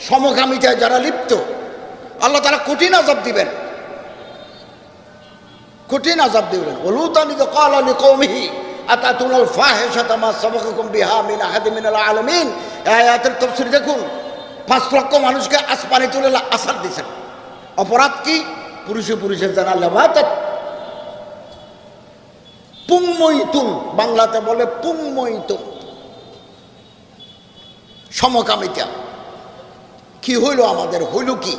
সমকামিতায় যারা লিপ্ত, আল্লাহ তারা কঠিন আজাব দিবেন। কঠিন আজাব দিবেন। ওলুতানি তো কাল আলী কৌমিহি মিন এই আয়াতের তাফসীর দেখুন, পাঁচ লক্ষ মানুষকে তুলে আসার দিয়েছেন। অপরাধ কি? পুরুষে পুরুষের জানা লেবাতাত। পুংময়িতুন বাংলাতে বলে পুংময়িতুন সমকামিতা। কি হইল আমাদের? হইল কি?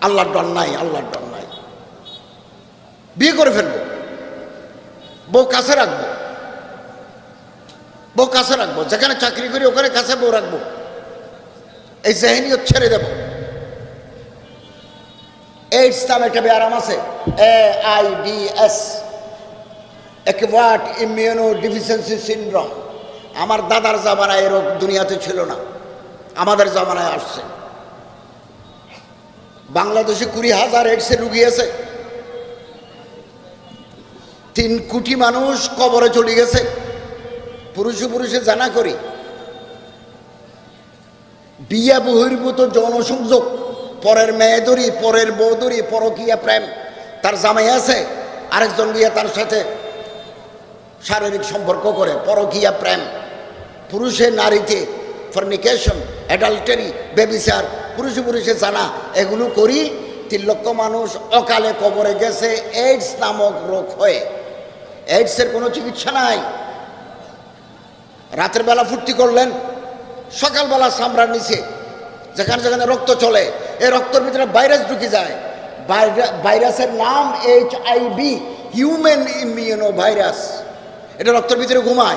আল্লাহর ডর নাই, আল্লাহর ডর নাই। বিয়ে করে ফেলব। বউ কাছে রাখব। বউ কাছে রাখব। যেখানে চাকরি করি ওখানে কাছে বউ রাখব। এই জেহেনিয়ত ছেড়ে দেব। এইডস নামে একটা ব্যায়াম আছে। এ আই ডি এস একবাট ইমিউনো ডিফিসিয়েন্সি সিনড্রোম আমার দাদার জামানায় এরকম দুনিয়াতে ছিল না। আমাদের জামানায় আসছে। বাংলাদেশে কুড়ি হাজার এইডসের রুগী আছে। তিন কোটি মানুষ কবরে চলে গেছে। পুরুষে পুরুষে জানা করি। বিয়া বহির্ভূত জনসংযোগ, পরের মেয়েদরি পরের বৌদরি পরকিয়া প্রেম। তার জামাই আছে, আরেকজন গিয়ে তার সাথে শারীরিক সম্পর্ক করে, পরকিয়া প্রেম। পুরুষের নারীতে ফর্নিকেশন অ্যাডাল্টারি বেবিসার পুরুষে পুরুষে জানা, এগুলো করি। তিন লক্ষ মানুষ অকালে কবরে গেছে এইডস নামক রোগ হয়ে। এইডসের কোনো চিকিৎসা নাই। রাতের বেলা ফুর্তি করলেন, সকালবেলা চামড়ার নিচে, যেখানে যেখানে রক্ত চলে, এই রক্তের ভিতরে ভাইরাস ঢুকে যায়। ভাইরা- ভাইরাসের নাম H I V human immuno virus এটা রক্তের ভিতরে ঘুমায়,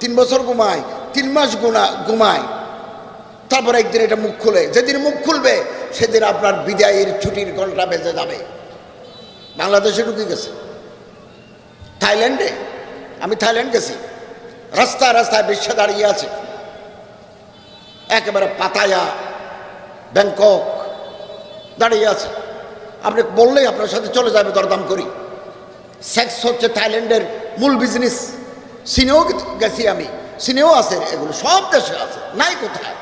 তিন বছর ঘুমায়, তিন মাস গুণা ঘুমায়। তারপর একদিন এটা মুখ খুলে, যেদিন মুখ খুলবে, সেদিন আপনার বিদায়ের ছুটির ঘণ্টা বেজে যাবে। বাংলাদেশে ঢুকে গেছে। থাইল্যান্ডে? আমি থাইল্যান্ড গেছি। রাস্তায় রাস্তায় বিশ্ব দাঁড়িয়ে আছে। একেবারে পাতায়া, ব্যাংকক দাঁড়িয়ে আছে। আপনি বললেই আপনার সাথে চলে যাবে, দরদাম করি। সেক্স হচ্ছে থাইল্যান্ডের মূল বিজনেস সিনেও গেছি আমি। সিনেও আছে, এগুলো সব দেশে আছে। নাই কোথায়?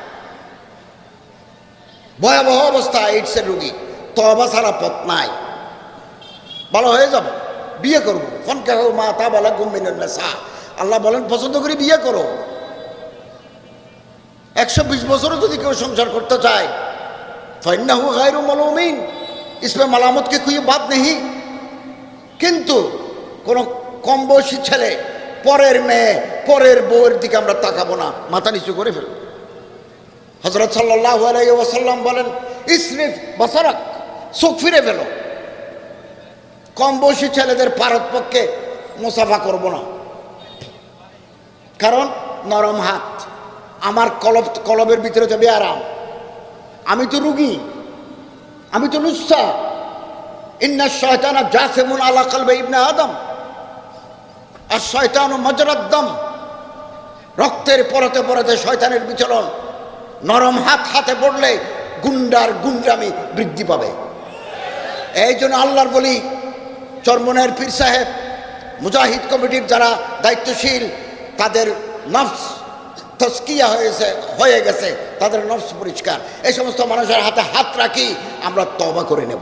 ভয়াবহ অবস্থা এইডসের রুগী। তবা ছাড়া পথ নাই। ভালো হয়ে যাব, বিয়ে করব। ফনকে হোক মা তা বলা গুমিনের নেশা। আল্লাহ বলেন, পছন্দ করে বিয়ে করো। একশো বিশ বছরও যদি কেউ সংসার করতে চায়, ফাইন্নাহু গায়রু মালুমিন ইসমে মালামতকে কুই বাদ নেই। কিন্তু কোনো কম বয়সী ছেলে, পরের মেয়ে, পরের বউয়ের দিকে আমরা তাকাবো না, মাথা নিচু করে ফেলব। হজরত সাল্লাহ ওসাল্লাম বলেন ইসরিফ বাসারাক, চোখ ফিরে ফেলো। কম বয়সী ছেলেদের পারত পক্ষে মুসাফা করব না। কারণ নরম হাত, আমার কলব, কলবের ভিতরে যাবে আরাম আমি তো রুগী, আমি তো লুচ্ছা। ইন্না শয়তানা জাসেমুন আলা কালবে ইবনে আদম। আর শয়তান মজরাদ্দম রক্তের পরতে পরতে শয়তানের বিচরণ নরম হাত হাতে পড়লে গুন্ডার গুন্ডামি বৃদ্ধি পাবে। এই জন্য আল্লাহর বলি চরমনের পীর সাহেব, মুজাহিদ কমিটির যারা দায়িত্বশীল, তাদের নফস তস্কিয়া হয়েছে, হয়ে গেছে, তাদের নফস পরিষ্কার। এই সমস্ত মানুষের হাতে হাত রাখি, আমরা তবা করে নেব।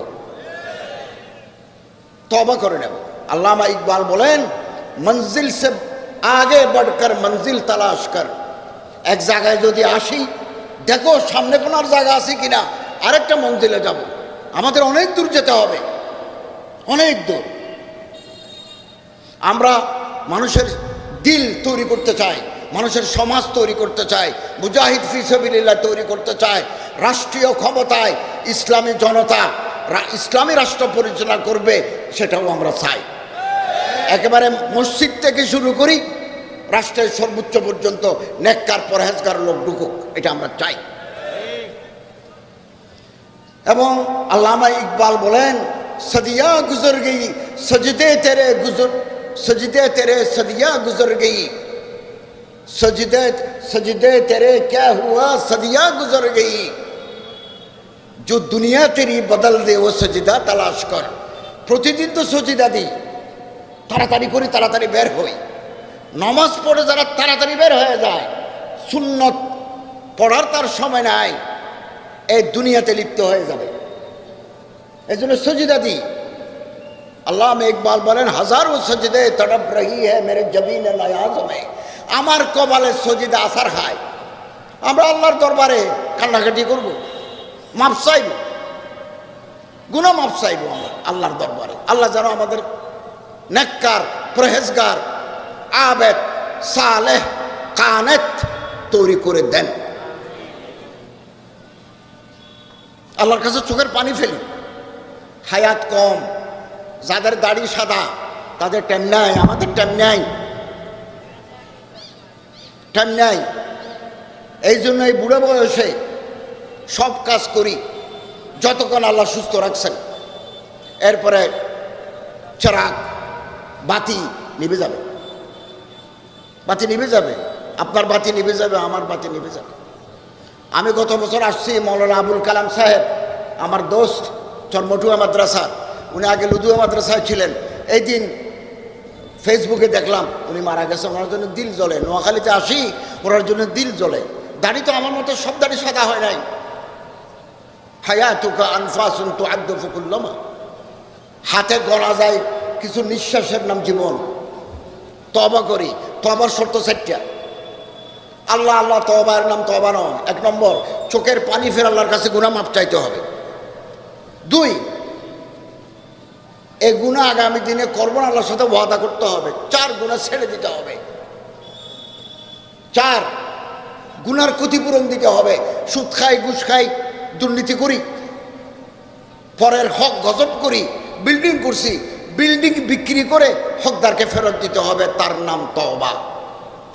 তবা করে নেব। আল্লামা ইকবাল বলেন মঞ্জিল সে আগে বড় কর মঞ্জিল তালাশ কর। এক জায়গায় যদি আসি দেখো, সামনে কোনো আর জায়গা আছে কিনা? আরেকটা মঞ্জিলে যাব। আমাদের অনেক দূর যেতে হবে। অনেক দূর। আমরা মানুষের দিল তৈরি করতে চাই, মানুষের সমাজ তৈরি করতে চাই, মুজাহিদ ফিসবিল্লাহ তৈরি করতে চাই, রাষ্ট্রীয় ক্ষমতায় ইসলামী জনতা ইসলামী রাষ্ট্র পরিচালনা করবে, সেটাও আমরা চাই। একেবারে মসজিদ থেকে শুরু করি রাষ্ট্রের সর্বোচ্চ পর্যন্ত নেককার পরহেজগার লোক ঢুকুক এটা আমরা চাই এবং আল্লামা ইকবাল বলেন সদিয়া গুজর গই সজদে তেরে গুজর সজদে তেরে সদিয়া গুজর গই সজদে সজদে তেরে क्या हुआ सदिया गुजर गई जो दुनिया तेरी बदल दे वो सजदा तलाश कर প্রতিদিন তো সজিদা দিই তাড়াতাড়ি করি তাড়াতাড়ি বের হই নমাজ পড়ে যারা তাড়াতাড়ি বের হয়ে যায়, সুন্নত পড়ার তার সময় নাই, এই দুনিয়াতে লিপ্ত হয়ে যাবে। এই জন্য সজিদা দিই আল্লাহ ইকবাল বলেন, হাজারো সজিদে তড়প রহি হ্যাঁ মেরে আমার কবালে সজিদা আসার খায় আমরা আল্লাহর দরবারে কান্নাকাটি করব মাপ চাইব গুণা মাপ চাইব আমরা আল্লাহর দরবারে। আল্লাহ যেন আমাদের নেককার, পরহেজগার আবেদ, সালেহ, কানেত তৈরি করে দেন। আল্লাহর কাছে চোখের পানি ফেলি। হায়াত কম, যাদের দাড়ি সাদা, তাদের টাইম নাই, আমাদের টাইম নাই। টাইম নাই। এই জন্য এই বুড়ো বয়সে সব কাজ করি, যতক্ষণ আল্লাহ সুস্থ রাখছেন। এরপরে চরাক বাতি নিভে যাবে। বাতি নিভে যাবে। আপনার বাতি নিভে যাবে, আমার বাতি নিভে যাবে। আমি গত বছর আসছি মৌলানা আবুল কালাম সাহেব, আমার দোস্ত, চর্মটুয়া মাদ্রাসা। উনি আগে লুদুয়া মাদ্রাসায় ছিলেন। এই দিন ফেসবুকে দেখলাম, উনি মারা গেছে, ওনার জন্য দিল জ্বলে। নোয়াখালীতে আসি, ওনার জন্য দিল জ্বলে। দাড়ি তো আমার মতো সব দাড়ি সাদা হয় নাই। হায়া তুকা আনফাসুন তো আদ্য ফকুল্লমা হাতে গড়া যায় কিছু নিঃশ্বাসের নাম জীবন। তবা করি। তবার শর্ত চারটা। আল্লাহ আল্লাহ তবার নাম তবা নয়। এক নম্বর, চোখের পানি ফের আল্লাহর কাছে গুণা মাপ চাইতে হবে। দুই এই গুণা আগামী দিনে করব না, আল্লাহর সাথে ওয়াদা করতে হবে। চার গুণা ছেড়ে দিতে হবে। চার গুনার ক্ষতিপূরণ দিতে হবে। সুদ খাই, ঘুষ খাই, দুর্নীতি করি, পরের হক গজব করি, বিল্ডিং করছি বিল্ডিং বিক্রি করে হকদারকে ফেরত দিতে হবে, তার নাম তবা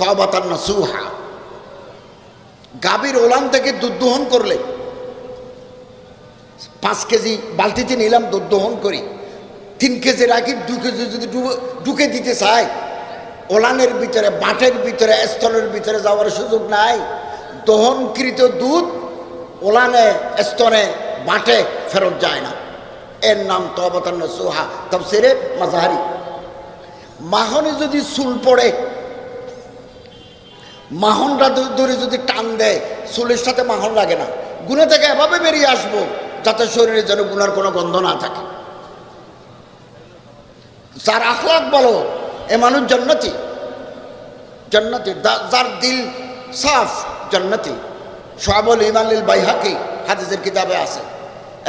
তবা তার না সুহা গাভীর ওলান থেকে দুধ দোহন করলে, পাঁচ কেজি বালতিতে নিলাম দুধ দোহন করি। তিন কেজি রাখি, দু কেজি যদি ঢুকে দিতে চাই ওলানের ভিতরে বাটের ভিতরে স্তনের ভিতরে যাওয়ার সুযোগ নাই। দহনকৃত দুধ ওলানে স্তনে বাটে ফেরত যায় না। এর নাম তবতান্ন সোহা তফসিরে মাজাহারি মাহনে যদি চুল পড়ে মাহনটা ধরে যদি টান দেয়, চুলের সাথে মাহন লাগে না। গুণে থেকে এভাবে বেরিয়ে আসব, যাতে শরীরে যেন গুনার কোনো গন্ধ না থাকে। যার আখলাক বলো এ মানুষ জন্নতি। জন্নতি যার দিল সাফ, জন্নতি। সোহাবুল ইমানুল বাইহাকি হাদিসের কিতাবে আছে।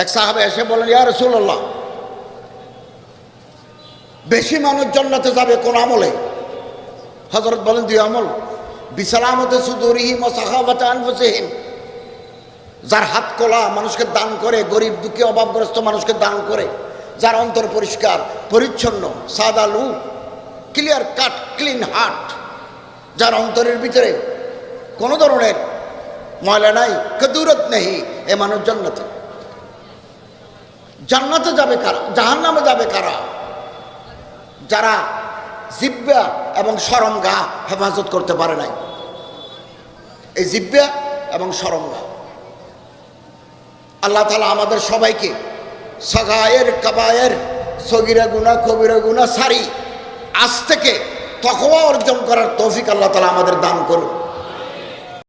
এক সাহাবে এসে বলেন ইয়া রসুল্লাহ বেশি মানুষ জন্নতে যাবে কোন আমলে? হজরত বলেন, দুই আমল। বিসালামতে সুদুরিহিম ও যার হাত কলা মানুষকে দান করে, গরিব, দুঃখী, অভাবগ্রস্ত মানুষকে দান করে, যার অন্তর পরিষ্কার, পরিচ্ছন্ন, সাদা লু ক্লিয়ার কাট ক্লিন হার্ট যার অন্তরের ভিতরে কোনো ধরনের ময়লা নাই, কদুরত নেই, এ মানুষ জান্নাতে। জান্নাতে যাবে কারা? জাহান নামে যাবে কারা? যারা জিব্বা এবং সরম গা হেফাজত করতে পারে নাই। এই জিব্বা এবং সরঙ্গা আল্লাহ তালা আমাদের সবাইকে সগায়ের, কাবায়ের, সগিরা গুনা, কবিরা গুনা সারি আজ থেকে তকওয়া অর্জন করার তৌফিক আল্লাহ তালা আমাদের দান করুন।